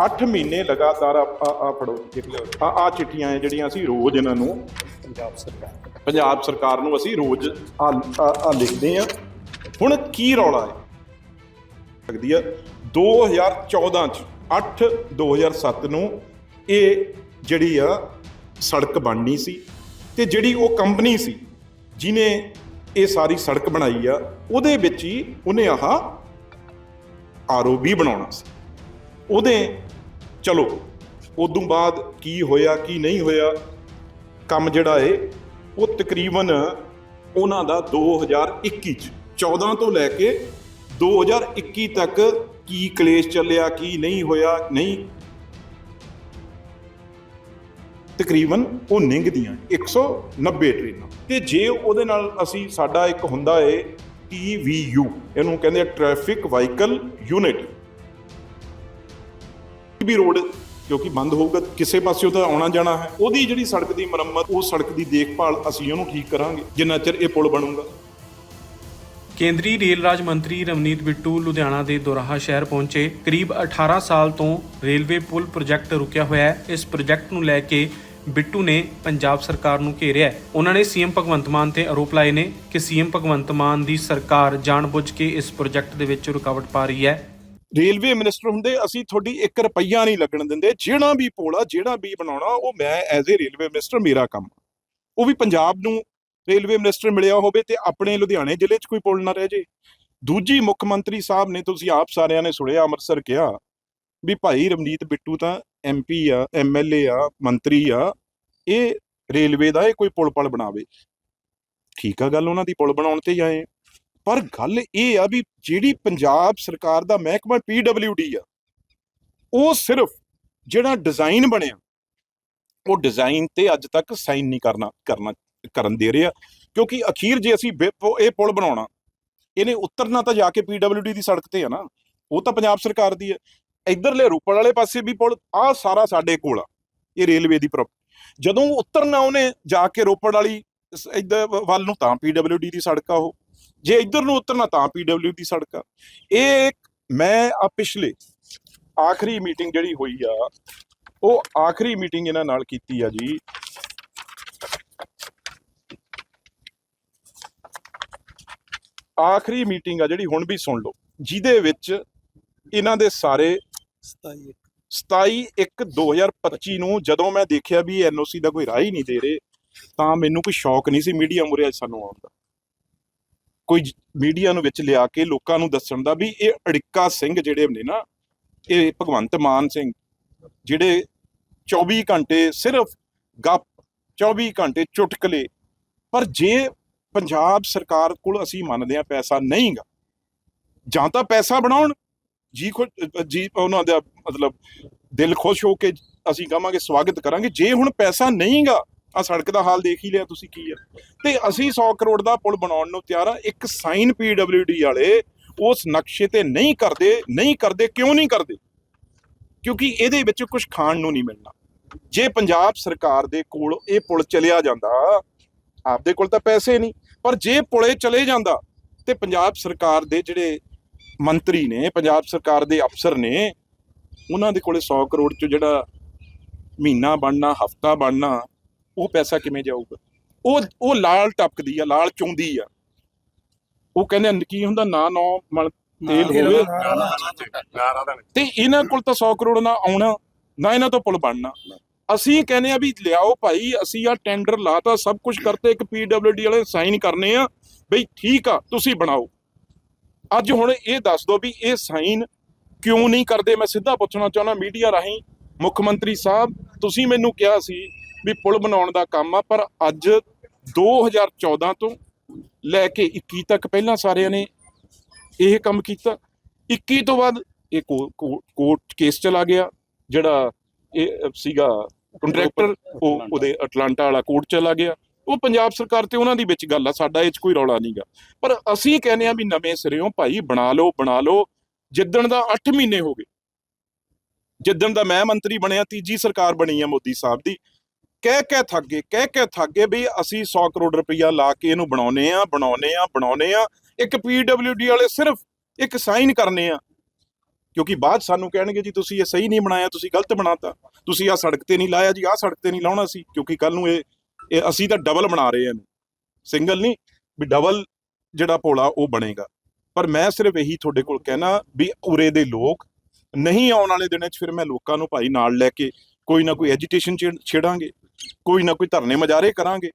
8 ਮਹੀਨੇ ਲਗਾਤਾਰ ਆ ਆ ਫੜੋ ਆ ਆ ਚਿੱਠੀਆਂ ਹੈ ਜਿਹੜੀਆਂ ਅਸੀਂ ਰੋਜ਼ ਇਹਨਾਂ ਨੂੰ ਪੰਜਾਬ ਸਰਕਾਰ ਪੰਜਾਬ ਸਰਕਾਰ ਨੂੰ ਅਸੀਂ ਰੋਜ਼ ਆ ਆ ਲਿਖਦੇ ਆ ਹੁਣ ਕੀ ਰੌਲਾ ਹੈ? ਲੱਗਦੀ ਆ 2014 ਚ 8 2007 ਨੂੰ ਇਹ ਜਿਹੜੀ ਆ ਸੜਕ ਬਣਨੀ ਸੀ ਤੇ ਜਿਹੜੀ ਉਹ ਕੰਪਨੀ ਸੀ ਜਿਨੇ ਇਹ ਸਾਰੀ ਸੜਕ ਬਣਾਈ ਆ ਉਹਦੇ ਵਿੱਚ ਹੀ ਉਹਨੇ ਆਹ ਆਰਓਬੀ ਬਣਾਉਣਾ ਸੀ। ਉਹਦੇ ਚਲੋ, ਉਦੋਂ ਬਾਅਦ ਕੀ ਹੋਇਆ, ਕੀ ਨਹੀਂ ਹੋਇਆ, ਕੰਮ ਜਿਹੜਾ ਏ, ਉਹ ਤਕਰੀਬਨ ਉਹਨਾਂ ਦਾ 2021 ਚ 14 ਤੋਂ ਲੈ ਕੇ 2021 ਤੱਕ ਕੀ ਕਲੇਸ਼ ਚੱਲਿਆ, ਕੀ ਨਹੀਂ ਹੋਇਆ, ਨਹੀਂ। ਤਕਰੀਬਨ ਉਹ ਨਿੰਗਦੀਆਂ 190 ਟ੍ਰੇਨਾਂ। ਤੇ ਜੇ ਉਹਦੇ ਨਾਲ ਅਸੀਂ, ਸਾਡਾ ਇੱਕ ਹੁੰਦਾ ਏ TVU ਇਹਨੂੰ ਕਹਿੰਦੇ ਆ ਟ੍ਰੈਫਿਕ ਵਾਹੀਕਲ ਯੂਨਿਟ ਵੀ ਰੋਡ, ਕਿਉਂਕਿ ਬੰਦ ਹੋਊਗਾ, ਕਿਸੇ ਪਾਸਿਓਂ ਤਾਂ ਆਉਣਾ ਜਾਣਾ ਹੈ। ਉਹਦੀ ਜਿਹੜੀ ਸੜਕ ਦੀ ਮੁਰੰਮਤ, ਉਹ ਸੜਕ ਦੀ ਦੇਖਭਾਲ ਅਸੀਂ ਉਹਨੂੰ ਠੀਕ ਕਰਾਂਗੇ, ਜਿੰਨਾ ਚਿਰ ਇਹ ਪੁਲ ਬਣੂਗਾ। ਕੇਂਦਰੀ ਰੇਲ ਰਾਜ ਮੰਤਰੀ ਰਵਨੀਤ ਬਿੱਟੂ ਲੁਧਿਆਣਾ ਦੇ ਦੋਰਾਹਾ ਸ਼ਹਿਰ ਪਹੁੰਚੇ। ਕਰੀਬ 18 ਸਾਲ ਤੋਂ ਰੇਲਵੇ ਪੁਲ ਪ੍ਰੋਜੈਕਟ ਰੁਕਿਆ ਹੋਇਆ ਹੈ। ਇਸ ਪ੍ਰੋਜੈਕਟ ਨੂੰ ਲੈ ਕੇ ਬਿੱਟੂ ਨੇ ਪੰਜਾਬ ਸਰਕਾਰ ਨੂੰ ਘੇਰਿਆ ਹੈ। ਉਹਨਾਂ ਨੇ ਸੀਐਮ ਭਗਵੰਤ ਮਾਨ ਤੇ ਆਰੋਪ ਲਾਏ ਨੇ ਕਿ ਸੀਐਮ ਭਗਵੰਤ ਮਾਨ ਦੀ ਸਰਕਾਰ ਜਾਣਬੁੱਝ ਕੇ ਇਸ ਪ੍ਰੋਜੈਕਟ ਦੇ ਵਿੱਚ ਰੁਕਾਵਟ ਪਾ ਰਹੀ ਹੈ। ਰੇਲਵੇ ਮਿਨਿਸਟਰ ਹੁੰਦੇ, ਅਸੀਂ ਤੁਹਾਡੀ 1 ਰੁਪਈਆ ਨਹੀਂ ਲੱਗਣ ਦਿੰਦੇ। ਜਿਹੜਾ ਵੀ ਪੁਲ ਆ, ਜਿਹੜਾ ਵੀ ਬਣਾਉਣਾ, ਉਹ ਮੈਂ ਐਜ਼ ਏ ਰੇਲਵੇ ਮਿਨਿਸਟਰ, ਮੇਰਾ ਕੰਮ ਉਹ ਵੀ ਪੰਜਾਬ ਨੂੰ ਰੇਲਵੇ ਮਿਨਿਸਟਰ ਮਿਲਿਆ ਹੋਵੇ ਤੇ ਆਪਣੇ ਲੁਧਿਆਣੇ ਜ਼ਿਲ੍ਹੇ 'ਚ ਕੋਈ ਪੁਲ ਨਾ ਰਹਿ ਜੇ। ਦੂਜੀ ਮੁੱਖ ਮੰਤਰੀ ਸਾਹਿਬ ਨੇ, ਤੁਸੀਂ ਆਪ ਸਾਰਿਆਂ ਨੇ ਸੁਣਿਆ, ਅੰਮ੍ਰਿਤਸਰ ਕਿਹਾ ਵੀ ਭਾਈ ਰਮਨੀਤ ਬਿੱਟੂ ਤਾਂ ਐਮਪੀ ਆ ਐਮਐਲਏ ਆ, ਮੰਤਰੀ ਆ, ਇਹ ਰੇਲਵੇ ਦਾ ਇਹ ਕੋਈ ਪੁਲ ਪਲ ਬਣਾਵੇ। ਠੀਕ ਆ ਗੱਲ, ਉਹਨਾਂ ਦੀ ਪੁਲ ਬਣਾਉਣ ਤੇ ਹੀ ਆਏ ਪਰ ਗੱਲ ਇਹ ਆ ਵੀ ਜਿਹੜੀ ਪੰਜਾਬ ਸਰਕਾਰ ਦਾ ਮਹਿਕਮਾ ਪੀਡਬਲਯੂਡੀ ਆ, ਉਹ ਸਿਰਫ ਜਿਹੜਾ ਡਿਜ਼ਾਈਨ ਬਣਿਆ, ਉਹ ਡਿਜ਼ਾਈਨ ਤੇ ਅੱਜ ਤੱਕ ਸਾਈਨ ਨਹੀਂ ਕਰਨਾ ਕਰਨਾ, ਕਰਨ ਦੇ ਰਿਹਾ ਕਿਉਂਕਿ ਅਖੀਰ ਜੇ ਅਸੀਂ ਬੇ- ਪੁ- ਇਹ ਪੁਲ ਬਣਾਉਣਾ, ਇਹਨੇ ਉਤਰਨਾ ਤਾਂ ਜਾ ਕੇ ਪੀਡਬਲਯੂਡੀ ਦੀ ਸੜਕ ਤੇ ਆ ਨਾ, ਉਹ ਤਾਂ ਪੰਜਾਬ ਸਰਕਾਰ ਦੀ ਹੈ ਇਧਰਲੇ ਰੋਪੜ ਵਾਲੇ ਪਾਸੇ ਵੀ ਪੁਲ ਆ ਸਾਰਾ ਸਾਡੇ ਕੋਲ ਆ, ਇਹ ਰੇਲਵੇ ਦੀ ਪ੍ਰੋਪ ਜਦੋਂ ਉਤਰਨਾ ਉਹਨੇ ਜਾ ਕੇ ਰੋਪੜ ਵਾਲੀ ਸ- ਇੱਧਰ ਵੱਲ ਨੂੰ, ਤਾਂ ਪੀਡਬਲਯੂਡੀ ਦੀ ਸੜਕ ਆ ਉਹ। ਜੇ ਇੱਧਰ ਨੂੰ ਉਤਰਨਾ ਤਾਂ ਪੀਡਬਲਯੂ ਦੀ ਸੜਕ ਆ। ਇਹ ਮੈਂ ਆ ਪਿਛਲੇ ਆਖਰੀ ਮੀਟਿੰਗ ਜਿਹੜੀ ਹੋਈ ਆ ਉਹ ਆਖਰੀ ਮੀਟਿੰਗ ਇਹਨਾਂ ਨਾਲ ਕੀਤੀ ਆ ਜੀ। ਆਖਰੀ ਮੀਟਿੰਗ ਆ ਜਿਹੜੀ ਹੁਣ ਵੀ ਸੁਣ ਲਓ ਜਿਹਦੇ ਵਿੱਚ ਇਹਨਾਂ ਦੇ ਸਾਰੇ 27 27 1 2025 ਨੂੰ ਜਦੋਂ ਮੈਂ ਦੇਖਿਆ ਵੀ ਐਨਓਸੀ ਦਾ ਕੋਈ ਰਾਹ ਹੀ ਨਹੀਂ ਦੇ ਰਹੇ ਤਾਂ ਮੈਨੂੰ ਕੋਈ ਸ਼ੌਕ ਨਹੀਂ ਸੀ ਮੀਡੀਆ ਮੁਰੇ ਅੱਜ ਸਾਨੂੰ ਆਉਣ ਦਾ। ਕੋਈ ਮੀਡੀਆ ਨੂੰ ਵਿੱਚ ਲਿਆ ਕੇ ਲੋਕਾਂ ਨੂੰ ਦੱਸਣ ਦਾ ਵੀ ਇਹ ਅੜਿੱਕਾ ਸਿੰਘ ਜਿਹੜੇ ਨੇ ਨਾ, ਇਹ ਭਗਵੰਤ ਮਾਨ ਸਿੰਘ, ਜਿਹੜੇ 24 ਘੰਟੇ ਸਿਰਫ ਗੱਪ 24 ਘੰਟੇ ਚੁਟਕਲੇ, ਪਰ ਜੇ ਪੰਜਾਬ ਸਰਕਾਰ ਕੋਲ ਅਸੀਂ ਮੰਨਦੇ ਆ ਪੈਸਾ ਨਹੀਂਗਾ, ਜਾਂ ਤਾਂ ਪੈਸਾ ਬਣਾਉਣ, ਜੀ ਖੁਸ਼ ਜੀ ਉਹਨਾਂ ਦਾ ਮਤਲਬ ਦਿਲ ਖੁਸ਼ ਹੋ ਕੇ ਅਸੀਂ ਕਹਾਂਗੇ, ਸਵਾਗਤ ਕਰਾਂਗੇ, ਜੇ ਹੁਣ ਪੈਸਾ ਨਹੀਂਗਾ ਆ ਸੜਕ ਦਾ ਹਾਲ ਦੇਖ ਹੀ ਲਿਆ ਤੁਸੀਂ ਕੀ ਆ। ਤੇ ਅਸੀਂ 100 ਕਰੋੜ ਦਾ ਪੁਲ ਬਣਾਉਣ ਨੂੰ ਤਿਆਰ ਆ। ਇੱਕ ਸਾਈਨ ਪੀਡਬਲਯੂਡੀ ਵਾਲੇ ਉਸ ਨਕਸ਼ੇ ਤੇ ਨਹੀਂ ਕਰਦੇ ਨਹੀਂ ਕਰਦੇ, ਕਿਉਂ ਨਹੀਂ ਕਰਦੇ? ਕਿਉਂਕਿ ਇਹਦੇ ਵਿੱਚ ਕੁਝ ਖਾਣ ਨੂੰ ਨਹੀਂ ਮਿਲਣਾ। ਜੇ ਪੰਜਾਬ ਸਰਕਾਰ ਦੇ ਕੋਲ ਇਹ ਪੁਲ ਚਲਿਆ ਜਾਂਦਾ, ਆਪਦੇ ਕੋਲ ਤਾਂ ਪੈਸੇ ਨਹੀਂ। ਪਰ ਜੇ ਪੁਲੇ ਚਲੇ ਜਾਂਦਾ, ਤੇ ਪੰਜਾਬ ਸਰਕਾਰ ਦੇ ਜਿਹੜੇ ਮੰਤਰੀ ਨੇ, ਪੰਜਾਬ ਸਰਕਾਰ ਦੇ ਅਫਸਰ ਨੇ, ਉਹਨਾਂ ਦੇ ਕੋਲੇ 100 ਕਰੋੜ ਚ ਜਿਹੜਾ ਮਹੀਨਾ ਬਣਨਾ, ਹਫਤਾ ਬਣਨਾ ਉਹ ਪੈਸਾ ਕਿਵੇਂ ਜਾਊਗਾ ਉਹ ਉਹ ਲਾਲ ਟਪਕਦੀ ਆ ਲਾਲ ਚੁੰਦੀ ਆ ਉਹ ਕਹਿੰਦੇ ਕੀ ਹੁੰਦਾ ਨਾ ਨੌ ਮਲ ਤੇਲ ਹੋਵੇ ਤੇ ਇਹਨਾਂ ਕੋਲ ਤਾਂ 100 ਕਰੋੜ ਨਾ ਆਉਣਾ ਨਾ ਇਹਨਾਂ ਤੋਂ ਪੁਲ ਬਣਨਾ ਅਸੀਂ ਕਹਿੰਦੇ ਆ ਵੀ ਲਿਆਓ ਭਾਈ ਅਸੀਂ ਆ ਟੈਂਡਰ ਲਾਤਾ ਸਭ ਕੁਝ ਕਰਤੇ ਇੱਕ ਪੀਡਬਲਯੂਡੀ ਵਾਲੇ ਸਾਈਨ ਕਰਨੇ ਆ ਬਈ ਠੀਕ ਆ ਤੁਸੀਂ ਬਣਾਓ ਅੱਜ ਹੁਣ ਇਹ ਦੱਸ ਦਿਓ ਵੀ ਇਹ ਸਾਈਨ ਕਿਉਂ ਨਹੀਂ ਕਰਦੇ ਮੈਂ ਸਿੱਧਾ ਪੁੱਛਣਾ ਚਾਹੁੰਦਾ ਮੀਡੀਆ ਰਾਹੀਂ ਮੁੱਖ ਮੰਤਰੀ ਸਾਹਿਬ ਤੁਸੀਂ ਮੈਨੂੰ ਕਿਹਾ ਸੀ ਵੀ ਪੁਲ ਬਣਾਉਣ ਦਾ ਕੰਮ ਆ, ਪਰ ਅੱਜ 2014 ਤੋਂ ਲੈ ਕੇ 21 ਤੱਕ ਪਹਿਲਾਂ ਸਾਰਿਆਂ ਨੇ ਇਹ ਕੰਮ ਕੀਤਾ। 21 ਤੋਂ ਬਾਅਦ ਇਹ ਕੋਰਟ ਕੇਸ ਚਲਾ ਗਿਆ, ਜਿਹੜਾ ਇਹ ਸੀਗਾ ਕੰਟਰੈਕਟਰ, ਉਹ ਉਹਦੇ ਅਟਲਾਂਟਾ ਵਾਲਾ ਕੋਰਟ ਚਲਾ ਗਿਆ। ਉਹ ਪੰਜਾਬ ਸਰਕਾਰ ਤੇ ਉਹਨਾਂ ਦੀ ਵਿੱਚ ਗੱਲ ਆ, ਸਾਡਾ ਇਹ ਚ ਕੋਈ ਰੌਲਾ ਨਹੀਂਗਾ ਪਰ ਅਸੀਂ ਕਹਿੰਦੇ ਆ ਵੀ ਨਵੇਂ ਸਿਰਿਓਂ ਭਾਈ ਬਣਾ ਲਓ ਬਣਾ ਲਓ। ਜਿੱਦਣ ਦਾ 8 ਮਹੀਨੇ ਹੋ ਗਏ, ਜਿੱਦਣ ਦਾ ਮੈਂ ਮੰਤਰੀ ਬਣਿਆ, ਤੀਜੀ ਸਰਕਾਰ ਬਣੀ ਆ ਮੋਦੀ ਸਾਹਿਬ ਦੀ ਕਹਿ ਕਹਿ ਥੱਕ ਗਏ, ਕਹਿ ਕਹਿ ਥੱਕ ਗਏ ਵੀ ਅਸੀਂ 100 ਕਰੋੜ ਰੁਪਈਆ ਲਾ ਕੇ ਇਹਨੂੰ ਬਣਾਉਨੇ ਆ ਬਣਾਉਨੇ ਆ ਬਣਾਉਨੇ ਆ ਇੱਕ ਪੀਡਬਲਯੂਡੀ ਵਾਲੇ ਸਿਰਫ ਇੱਕ ਸਾਈਨ ਕਰਨੇ ਆ। ਕਿਉਂਕਿ ਬਾਅਦ 'ਚ ਸਾਨੂੰ ਕਹਿਣਗੇ, ਜੀ ਤੁਸੀਂ ਇਹ ਸਹੀ ਨਹੀਂ ਬਣਾਇਆ, ਤੁਸੀਂ ਗਲਤ ਬਣਾਤਾ। ਤੁਸੀਂ ਆਹ ਸੜਕ ਤੇ ਨਹੀਂ ਲਾਇਆ ਜੀ, ਆਹ ਸੜਕ ਤੇ ਨਹੀਂ ਲਾਉਣਾ ਸੀ। ਕਿਉਂਕਿ ਕੱਲ ਨੂੰ ਇਹ ਇਹ ਅਸੀਂ ਤਾਂ ਡਬਲ ਬਣਾ ਰਹੇ ਹਾਂ ਸਿੰਗਲ ਨਹੀਂ, ਵੀ ਡਬਲ ਜਿਹੜਾ ਪੋਲਾ ਉਹ ਬਣੇਗਾ। ਪਰ ਮੈਂ ਸਿਰਫ ਇਹੀ ਤੁਹਾਡੇ ਕੋਲ ਕਹਿਣਾ ਵੀ ਉਰੇ ਦੇ ਲੋਕ ਨਹੀਂ ਆਉਣ ਵਾਲੇ ਦਿਨਾਂ 'ਚ ਫਿਰ ਮੈਂ ਲੋਕਾਂ ਨੂੰ ਭਾਈ ਨਾਲ ਲੈ ਕੇ ਕੋਈ ਨਾ ਕੋਈ ਐਜੀਟੇਸ਼ਨ ਛੇੜਾਂਗੇ। ਕੋਈ ਨਾ ਕੋਈ ਧਰਨੇ ਮਜਾਰੇ ਕਰਾਂਗੇ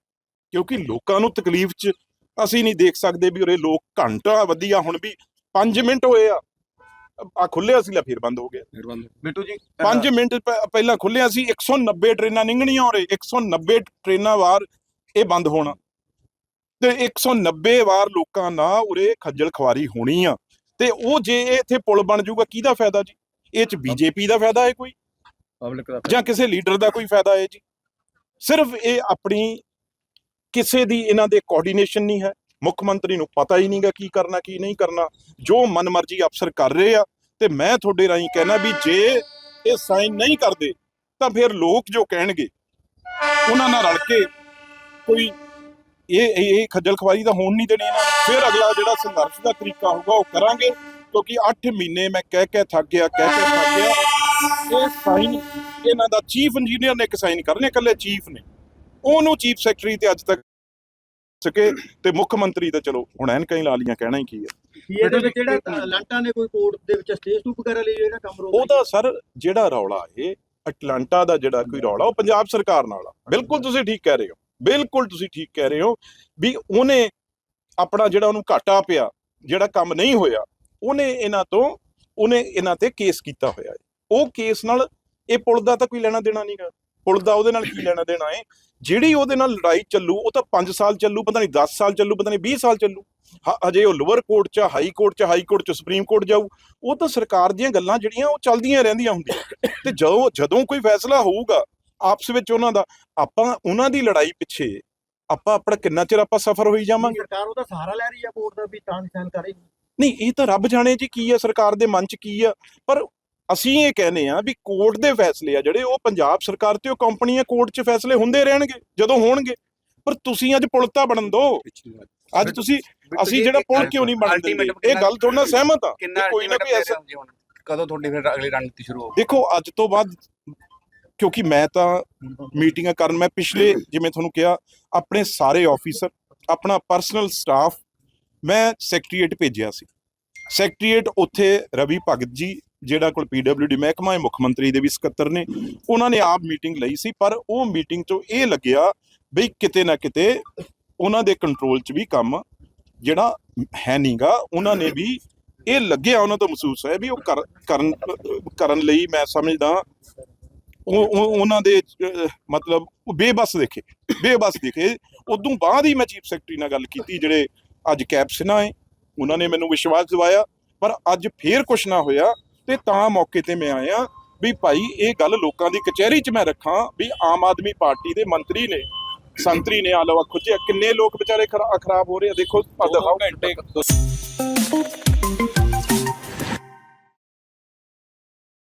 ਕਿਉਂਕਿ ਲੋਕਾਂ ਨੂੰ ਤਕਲੀਫ 'ਚ ਅਸੀਂ ਨਹੀਂ ਦੇਖ ਸਕਦੇ ਵੀ ਉਰੇ ਲੋਕ ਘੰਟਾ ਵਧੀਆ ਹੁਣ ਵੀ 5 ਮਿੰਟ ਹੋਏ ਆ। ਆ ਖੁੱਲਿਆ ਸੀ ਲੈ ਫਿਰ ਬੰਦ ਹੋ ਗਿਆ। ਬਿੱਟੂ ਜੀ 5 ਮਿੰਟ ਪਹਿਲਾਂ ਖੁੱਲਿਆ ਸੀ 190 ਟ੍ਰੇਨਾਂ ਨਿੰਗਣੀਆਂ ਉਰੇ 190 ਟ੍ਰੇਨਾਂ ਵਾਰ ਇਹ ਬੰਦ ਹੋਣਾ। ਤੇ 190 ਵਾਰ ਲੋਕਾਂ ਨਾਲ ਉਰੇ ਖੱਜਲ ਖਵਾਰੀ ਹੋਣੀ ਆ। ਤੇ ਉਹ ਜੇ ਇੱਥੇ ਪੁਲ ਬਣ ਜਾਊਗਾ ਕਿਹਦਾ ਫਾਇਦਾ ਜੀ? ਇਹ ਚ ਬੀਜੇਪੀ ਦਾ ਫਾਇਦਾ ਹੈ ਕੋਈ? ਪਬਲਿਕ ਦਾ ਜਾਂ ਕਿਸੇ ਲੀਡਰ ਦਾ ਕੋਈ ਫਾਇਦਾ ਹੈ ਜੀ? ਸਿਰਫ ਇਹ ਆਪਣੀ ਕਿਸੇ ਦੀ ਇਹਨਾਂ ਦੇ ਕੋਆਰਡੀਨੇਸ਼ਨ ਨਹੀਂ ਹੈ। ਮੁੱਖ ਮੰਤਰੀ ਨੂੰ ਪਤਾ ਹੀ ਨਹੀਂਗਾ ਕੀ ਕਰਨਾ, ਕੀ ਨਹੀਂ ਕਰਨਾ। ਜੋ ਮਨਮਰਜ਼ੀ ਅਫਸਰ ਕਰ ਰਹੇ ਆ ਤੇ ਮੈਂ ਤੁਹਾਡੇ ਰਾਹੀਂ ਕਹਿਣਾ ਵੀ ਜੇ ਇਹ ਸਾਈਨ ਨਹੀਂ ਕਰਦੇ, ਤਾਂ ਫਿਰ ਲੋਕ ਜੋ ਕਹਿਣਗੇ, ਉਹਨਾਂ ਨਾਲ ਰਲ ਕੇ ਕੋਈ ਇਹ ਇਹ ਖੱਜਲ ਖਵਾਰੀ ਤਾਂ ਹੋਣ ਨਹੀਂ ਦੇਣੀ ਇਹਨਾਂ ਨੂੰ। ਫਿਰ ਅਗਲਾ ਜਿਹੜਾ ਸੰਘਰਸ਼ ਦਾ ਤਰੀਕਾ ਹੋਊਗਾ, ਉਹ ਕਰਾਂਗੇ। ਕਿਉਂਕਿ 8 ਮਹੀਨੇ ਮੈਂ ਕਹਿ ਕੇ ਥੱਕ ਗਿਆ ਕਹਿ ਕੇ ਥੱਕ ਗਿਆ। ਇਹ ਸਾਈਨ ਇਹਨਾਂ ਦਾ ਚੀਫ ਇੰਜੀਨੀਅਰ ਨੇ ਇੱਕ ਸਾਈਨ ਕਰਨੇ ਇਕੱਲੇ ਚੀਫ ਨੇ। ਉਹਨੂੰ ਚੀਫ ਸੈਕਟਰੀ ਤੇ ਅੱਜ ਤੱਕ ਸਕੇ ਤੇ ਮੁੱਖ ਮੰਤਰੀ ਤਾਂ ਚਲੋ ਹੁਣ ਐਨਕਾਂ ਹੀ ਲਾ ਲੀਆਂ ਕਹਿਣਾ ਹੀ ਕੀ ਹੈ। ਇਹਦੇ ਵਿੱਚ ਜਿਹੜਾ ਅਟਲਾਂਟਾ ਨੇ ਕੋਈ ਕੋਰਟ ਦੇ ਵਿੱਚ ਸਟੇਜ ਟੂਪ ਵਗੈਰਾ ਲਈ ਜਿਹੜਾ ਕੰਮ ਰੋਕ ਉਹਦਾ ਸਰ ਜਿਹੜਾ ਰੌਲਾ ਏ ਅਟਲਾਂਟਾ ਦਾ ਜਿਹੜਾ ਕੋਈ ਰੌਲਾ ਉਹ ਪੰਜਾਬ ਸਰਕਾਰ ਨਾਲ ਆ। ਬਿਲਕੁਲ ਤੁਸੀਂ ਠੀਕ ਕਹਿ ਰਹੇ ਹੋ। ਬਿਲਕੁਲ ਤੁਸੀਂ ਠੀਕ ਕਹਿ ਰਹੇ ਹੋ ਵੀ ਉਹਨੇ ਆਪਣਾ ਜਿਹੜਾ ਉਹਨੂੰ ਘਾਟਾ ਪਿਆ ਜਿਹੜਾ ਕੰਮ ਨਹੀਂ ਹੋਇਆ ਉਹਨੇ ਇਹਨਾਂ ਤੋਂ ਉਹਨੇ ਇਹਨਾਂ ਤੇ ਕੇਸ ਕੀਤਾ ਹੋਇਆ ਹੈ ਉਹ ਕੇਸ ਨਾਲ ਇਹ ਪੁਲ ਦਾ ਤਾਂ ਕੋਈ ਲੈਣਾ ਦੇਣਾ ਨਹੀਂਗਾ ਪੁਲ ਦਾ ਉਹਦੇ ਨਾਲ ਕੀ ਲੈਣਾ ਦੇਣਾ ਹੈ ਜਿਹੜੀ ਉਹਦੇ ਨਾਲ ਲੜਾਈ ਚੱਲੂ ਉਹ ਤਾਂ 5 ਸਾਲ ਚੱਲੂ ਪਤਾ ਨਹੀਂ 10 ਸਾਲ ਚੱਲੂ ਪਤਾ ਨਹੀਂ 20 ਸਾਲ ਚੱਲੂ। ਹਜੇ ਉਹ ਲੋਅਰ ਕੋਰਟ 'ਚ ਹਾਈ ਕੋਰਟ 'ਚ ਹਾਈ ਕੋਰਟ 'ਚ ਸੁਪਰੀਮ ਕੋਰਟ ਜਾਊ ਉਹ ਤਾਂ ਸਰਕਾਰ ਦੀਆਂ ਗੱਲਾਂ ਜਿਹੜੀਆਂ ਉਹ ਚੱਲਦੀਆਂ ਰਹਿੰਦੀਆਂ ਹੁੰਦੀਆਂ। ਤੇ ਜਦੋਂ ਜਦੋਂ ਕੋਈ ਫੈਸਲਾ ਹੋਊਗਾ ਆਪਸ ਵਿੱਚ ਉਹਨਾਂ ਦਾ ਆਪਾਂ ਉਹਨਾਂ ਦੀ ਲੜਾਈ ਪਿੱਛੇ ਆਪਾਂ ਆਪਣਾ ਕਿੰਨਾ ਚਿਰ ਆਪਾਂ ਸਫਰ ਹੋਈ ਜਾਵਾਂਗੇ? ਸਰਕਾਰ ਉਹਦਾ ਸਹਾਰਾ ਲੈ ਰਹੀ ਹੈ ਕੋਰਟ ਦਾ ਵੀ ਤਾਂ ਨਹੀਂ ਇਹ ਤਾਂ ਰੱਬ ਜਾਣੇ ਜੀ ਕੀ ਆ ਸਰਕਾਰ ਦੇ ਮਨ 'ਚ ਕੀ ਆ। ਪਰ ਅਸੀਂ ਇਹ ਕਹਿੰਦੇ ਆ ਵੀ ਕੋਰਟ ਦੇ ਫੈਸਲੇ ਆ ਜਿਹੜੇ ਉਹ ਪੰਜਾਬ ਸਰਕਾਰ ਤੇ ਉਹ ਕੰਪਨੀਆਂ ਕੋਰਟ 'ਚ ਫੈਸਲੇ ਹੁੰਦੇ ਰਹਿਣਗੇ ਜਦੋਂ ਹੋਣਗੇ। ਪਰ ਤੁਸੀਂ ਅੱਜ ਪੁਲਤਾ ਬਣਨ ਦਿਓ ਅੱਜ ਤੁਸੀਂ ਅਸੀਂ ਜਿਹੜਾ ਪੁਲ ਕਿਉਂ ਨਹੀਂ ਬਣ ਦਿੰਦੇ? ਇਹ ਗੱਲ ਤੁਹਾਡੇ ਨਾਲ ਸਹਿਮਤ ਆ। ਕੋਈ ਨਾ ਕੋਈ ਐਸਾ ਕਦੋਂ ਤੁਹਾਡੀ ਫਿਰ ਅਗਲੀ ਰਣਨੀਤੀ ਸ਼ੁਰੂ ਹੋਊਗੀ? ਦੇਖੋ ਅੱਜ ਤੋਂ ਬਾਅਦ ਕਿਉਂਕਿ ਮੈਂ ਤਾਂ ਮੀਟਿੰਗਾਂ ਕਰਨ ਮੈਂ ਪਿਛਲੇ ਜਿਵੇਂ ਤੁਹਾਨੂੰ ਕਿਹਾ ਆਪਣੇ ਸਾਰੇ ਆਫੀਸਰ ਆਪਣਾ ਪਰਸਨਲ ਸਟਾਫ ਮੈਂ ਸੈਕਟਰੀਏਟ ਭੇਜਿਆ ਸੀ। ਸੈਕਟਰੀਏਟ ਉੱਥੇ ਰਵੀ ਭਗਤ ਜੀ ਜਿਹੜਾ ਕੋਲ ਪੀਡਬਲਯੂਡੀ ਮਹਿਕਮਾ ਹੈ, ਮੁੱਖ ਮੰਤਰੀ ਦੇ ਵੀ ਸਕੱਤਰ ਨੇ, ਉਹਨਾਂ ਨੇ ਆਪ ਮੀਟਿੰਗ ਲਈ ਸੀ, ਪਰ ਉਹ ਮੀਟਿੰਗ ਤੋਂ ਇਹ ਲੱਗਿਆ ਬਈ ਕਿਤੇ ਨਾ ਕਿਤੇ ਉਹਨਾਂ ਦੇ ਕੰਟਰੋਲ 'ਚ ਵੀ ਕੰਮ ਜਿਹੜਾ ਹੈ ਨਹੀਂਗਾ। ਉਹਨਾਂ ਨੇ ਵੀ ਇਹ ਲੱਗਿਆ, ਉਹਨਾਂ ਤੋਂ ਮਹਿਸੂਸ ਹੋਇਆ ਵੀ ਉਹ ਕਰ- ਕਰਨ ਕਰਨ ਲਈ ਮੈਂ ਸਮਝਦਾ ਉਹ ਉਹਨਾਂ ਦੇ ਮਤਲਬ ਉਹ ਬੇਬਸ ਦੇਖੇ, ਬੇਬਸ ਦਿਖੇ। ਉਦੋਂ ਬਾਅਦ ਹੀ ਮੈਂ ਚੀਫ ਸੈਕਟਰੀ ਨਾਲ ਗੱਲ ਕੀਤੀ, ਜਿਹੜੇ ਅੱਜ ਕੈਪਸਨਾ ਹੈ, ਉਹਨਾਂ ਨੇ ਮੈਨੂੰ ਵਿਸ਼ਵਾਸ ਦਿਵਾਇਆ, ਪਰ ਅੱਜ ਫੇਰ ਕੁਛ ਨਾ ਹੋਇਆ। ਤੇ ਤਾਂ ਮੌਕੇ ਤੇ ਮੈਂ ਆਇਆ ਵੀ ਭਾਈ ਇਹ ਗੱਲ ਲੋਕਾਂ ਦੀ ਕਚਹਿਰੀ 'ਚ ਮੈਂ ਰੱਖਾਂ ਵੀ ਆਮ ਆਦਮੀ ਪਾਰਟੀ ਦੇ ਮੰਤਰੀ ਨੇ ਸੰਤਰੀ ਨੇ ਆਲਵਾ ਖੁੱਜਿਆ ਕਿੰਨੇ ਲੋਕ ਵਿਚਾਰੇ ਖਰਾ- ਖਰਾਬ ਹੋ ਰਹੇ ਆ ਦੇਖੋ ਦਿਖਾਓ